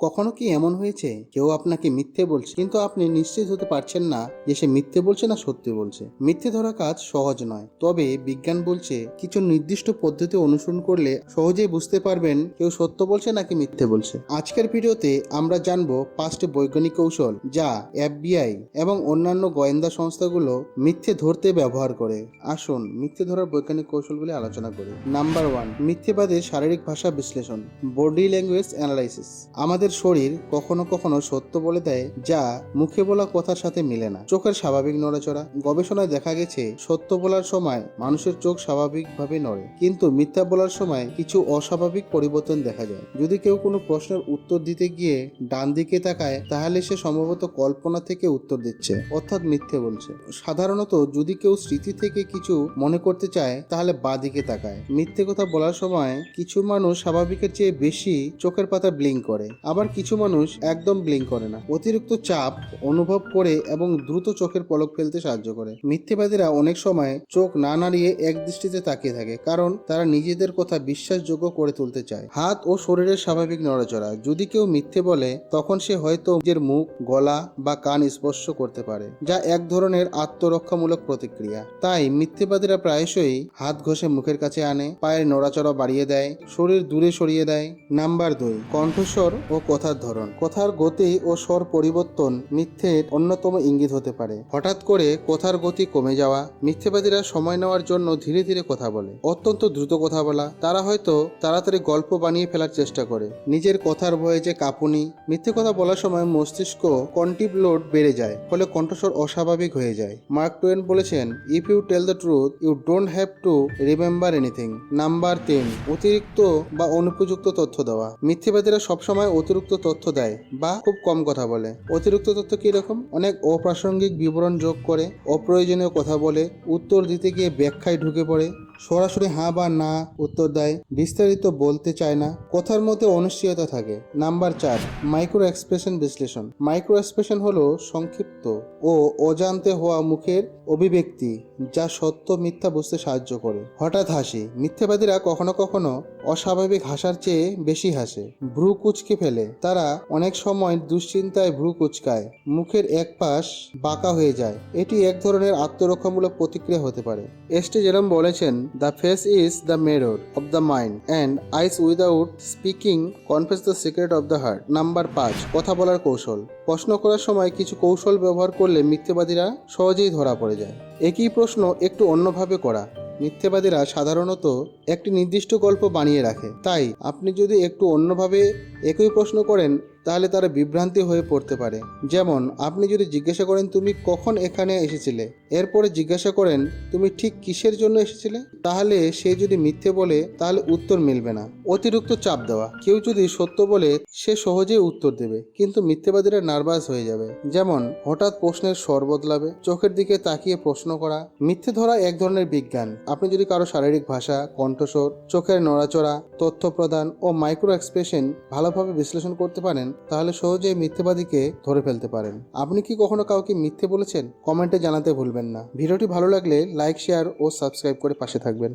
কখনো কি এমন হয়েছে? কেউ আপনাকে মিথ্যে বলছে। কিন্তু আপনি নিশ্চিত হতে পারছেন না যে সে মিথ্যে বলছে না সত্যি বলছে। মিথ্যে ধরা কাজ সহজ নয়। তবে বিজ্ঞান বলছে, কিছু নির্দিষ্ট পদ্ধতি অনুসরণ করলে সহজেই বুঝতে পারবেন কেউ সত্য বলছে নাকি মিথ্যে বলছে। আজকের ভিডিওতে আমরা জানব পাঁচটি বৈজ্ঞানিক কৌশল যা এফবিআই এবং অন্যান্য গোয়েন্দা সংস্থাগুলো মিথ্যে ধরতে ব্যবহার করে। আসুন মিথ্যে ধরার বৈজ্ঞানিক কৌশলগুলি আলোচনা করি। নাম্বার ওয়ান, মিথ্যেবাদের শারীরিক ভাষা বিশ্লেষণ, বডি ল্যাঙ্গুয়েজ অ্যানালাইসিস। আমাদের শরীর কখনো কখনো সত্য বলে দেয়, যা মুখে বলা কথার সাথে মিলে না। চোখের স্বাভাবিক নড়াচড়া। গবেষণায় দেখা গেছে, সত্য বলার সময় মানুষের চোখ স্বাভাবিকভাবে নড়ে। কিন্তু মিথ্যা বলার সময় কিছু অস্বাভাবিক পরিবর্তন দেখা যায়। যদি কেউ কোনো প্রশ্নের উত্তর দিতে গিয়ে ডান দিকে তাকায়, তাহলে সে সম্ভবত কল্পনা থেকে উত্তর দিচ্ছে, অর্থাৎ মিথ্যে বলছে। সাধারণত যদি কেউ স্মৃতি থেকে কিছু মনে করতে চায়, তাহলে বা দিকে তাকায়। মিথ্যে কথা বলার সময় কিছু মানুষ স্বাভাবিকের চেয়ে বেশি চোখের পাতা ব্লিঙ্ক করে। আবার কিছু মানুষ একদম ব্লিঙ্ক করে না। অতিরিক্ত চাপ অনুভব করে এবং দ্রুত চোখের পলক ফেলতে সাহায্য করে। মিথ্যেবাদীরা অনেক সময় চোখ না নাড়িয়ে এক দৃষ্টিতে তাকিয়ে থাকে, কারণ তারা নিজেদের কথা বিশ্বাসযোগ্য করে তুলতে চায়। হাত ও শরীরের স্বাভাবিক নড়াচড়া, যদি কেউ মিথ্যে বলে, তখন সে হয়তো নিজের মুখ, গলা বা কান স্পর্শ করতে পারে, যা এক ধরনের আত্মরক্ষামূলক প্রতিক্রিয়া। তাই মিথ্যেবাদীরা প্রায়শই হাত ঘষে মুখের কাছে আনে, পায়ের নড়াচড়া বাড়িয়ে দেয়, শরীর দূরে সরিয়ে দেয়। নাম্বার দুই, কণ্ঠস্বর ও কথার ধরন। কথার গতি ও স্বর পরিবর্তন মিথ্যের অন্যতম ইঙ্গিত হতে পারে। হঠাৎ করে কথার গতি কমে যাওয়া, মিথ্যেবাদীরা সময় নেওয়ার জন্য ধীরে ধীরে কথা বলে। অত্যন্ত দ্রুত কথা বলা, তারা হয়তো তাড়াতাড়ি গল্প বানিয়ে ফেলার চেষ্টা করে। নিজের কথার ভয়ে যে কাঁপুনি, মিথ্যে কথা বলার সময় মস্তিষ্ক কন্টিভ লোড বেড়ে যায়, ফলে কণ্ঠস্বর অস্বাভাবিক হয়ে যায়। মার্ক টোয়েন বলেছেন if you tell the truth you don't have to remember anything number তিন, অতিরিক্ত বা অনুপযুক্ত তথ্য দেওয়া। মিথ্যেবাদীরা সবসময় অতিরিক্ত তথ্য দেয় বা খুব কম কথা বলে। অতিরিক্ত তথ্য কীরকম অনেক অপ্রাসঙ্গিক বিবরণ যোগ করে অপ্রয়োজনীয় কথা বলে উত্তর দিতে গিয়ে ব্যাখ্যায় ঢুকে পড়ে। সরাসরি হ্যাঁ বা না উত্তর দেয়, বিস্তারিত বলতে চায় না, কথার মধ্যে অনিশ্চয়তা থাকে। নাম্বার চার মাইক্রো এক্সপ্রেশন বিশ্লেষণ। মাইক্রো এক্সপ্রেশন হলো সংক্ষিপ্ত ও অজান্তে হওয়া মুখের অভিব্যক্তি যা সত্য মিথ্যা বুঝতে সাহায্য করে। হঠাৎ হাসি, মিথ্যাবাদীরা কখনো কখনো অস্বাভাবিক হাসার চেয়ে বেশি হাসে। ভ্রু কুচকে ফেলে, তারা অনেক সময় দুশ্চিন্তায় ভ্রু কুচকায়, মুখের এক পাশ বাঁকা হয়ে যায়। এটি এক ধরনের আত্মরক্ষামূলক প্রতিক্রিয়া হতে পারে। এসটি যেরম বলেছেন the face is the mirror of the mind and eyes without speaking confess the secret of the heart number পাঁচ, কথা বলার কৌশল। প্রশ্ন করার সময় কিছু কৌশল ব্যবহার করলে মিথ্যেবাদীরা সহজেই ধরা পড়ে যায়। একই প্রশ্ন একটু অন্যভাবে করা। মিথ্যেবাদীরা সাধারণত একটি নির্দিষ্ট গল্প বানিয়ে রাখে। তাই আপনি যদি একটু অন্যভাবে একই প্রশ্ন করেন, তাহলে তারা বিভ্রান্তি হয়ে পড়তে পারে। যেমন, আপনি যদি জিজ্ঞাসা করেন, তুমি কখন এখানে এসেছিলে? এরপরে জিজ্ঞাসা করেন, তুমি ঠিক কিসের জন্য এসেছিলে? তাহলে সে যদি মিথ্যে বলে, তাহলে উত্তর মিলবে না। অতিরিক্ত চাপ দেওয়া। কেউ যদি সত্য বলে, সে সহজেই উত্তর দেবে, কিন্তু মিথ্যেবাদীরা নার্ভাস হয়ে যাবে। যেমন, হঠাৎ প্রশ্নের স্বর বদলাবে, চোখের দিকে তাকিয়ে প্রশ্ন করা। মিথ্যে ধরা এক ধরনের বিজ্ঞান। আপনি যদি কারও শারীরিক ভাষা, কণ্ঠস্বর, চোখের নড়াচড়া, তথ্য প্রদান ও মাইক্রো এক্সপ্রেশন ভালোভাবে বিশ্লেষণ করতে পারেন, তাহলে সহজেই মিথ্যেবাদীকে ধরে ফেলতে পারেন। আপনি কি কখনো কাউকে মিথ্যে বলেছেন? কমেন্টে জানাতে ভুলবেন না। ভিডিওটি ভালো লাগলে লাইক, শেয়ার ও সাবস্ক্রাইব করে পাশে থাকবেন।